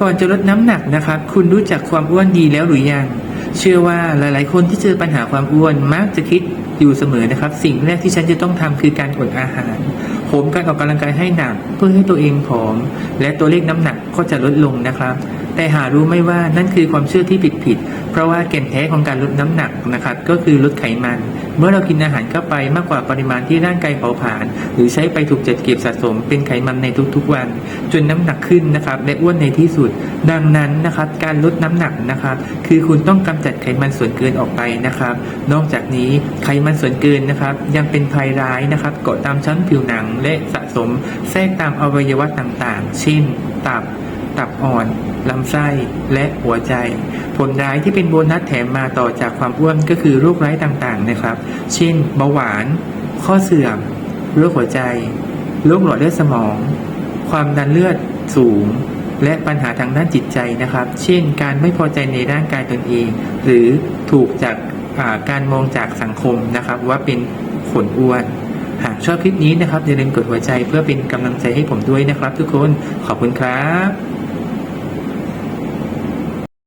ก่อนจะลดน้ำหนักนะครับ คุณรู้จักความอ้วนดีแล้วหรือยัง เชื่อว่าหลาย ๆ คนที่เจอปัญหาความอ้วนมักจะคิดอยู่เสมอนะครับ สิ่งแรกที่ฉันจะต้องทำคือการอดอาหาร ผมการออกกำลังกายให้หนักเพื่อให้ตัวเองผอม และตัวเลขน้ำหนักก็จะลดลงนะครับ แต่หารู้ไม่ว่านั่นคือความเชื่อที่ผิดผิดๆเพราะว่าแก่นแท้ของการลดน้ำหนักนะครับ ก็คือลดไขมัน เมื่อเรากินอาหารเข้าไปมากกว่าปริมาณที่ร่างกายเผาผลาญหรือใช้ไปถูกจัดเก็บสะสมเป็นไขมันในทุกๆวัน จนน้ำหนักขึ้นนะครับและอ้วนในที่สุด ดังนั้นนะครับการลดน้ำหนักนะครับคือคุณต้องกำจัดไขมันส่วนเกินออกไปนะครับ นอกจากนี้ไขมันส่วนเกินนะครับยังเป็นภัยร้ายนะครับเกาะตามชั้นผิวหนังและสะสมแทรกตามอวัยวะต่างๆ เช่น ตับ ตับอ่อน ลำไส้ และหัวใจ ผลร้ายที่เป็นโบนัสแถมมาต่อจากความอ้วนก็คือโรคร้ายต่างๆนะครับ เช่น เบาหวาน ข้อเสื่อม โรคหัวใจ โรคหลอดเลือดสมอง ความดันเลือดสูง และปัญหาทางด้านจิตใจนะครับ เช่น การไม่พอใจในร่างกายตนเอง หรือถูกจากาการมองจากสังคมนะครับ ว่าเป็นขนอ้วนหากชอบคลิปนี้นะครับอย่าลืมกดหัวใจเพื่อเป็นกำลังใจให้ผมด้วยนะครับทุกคนขอบคุณครับ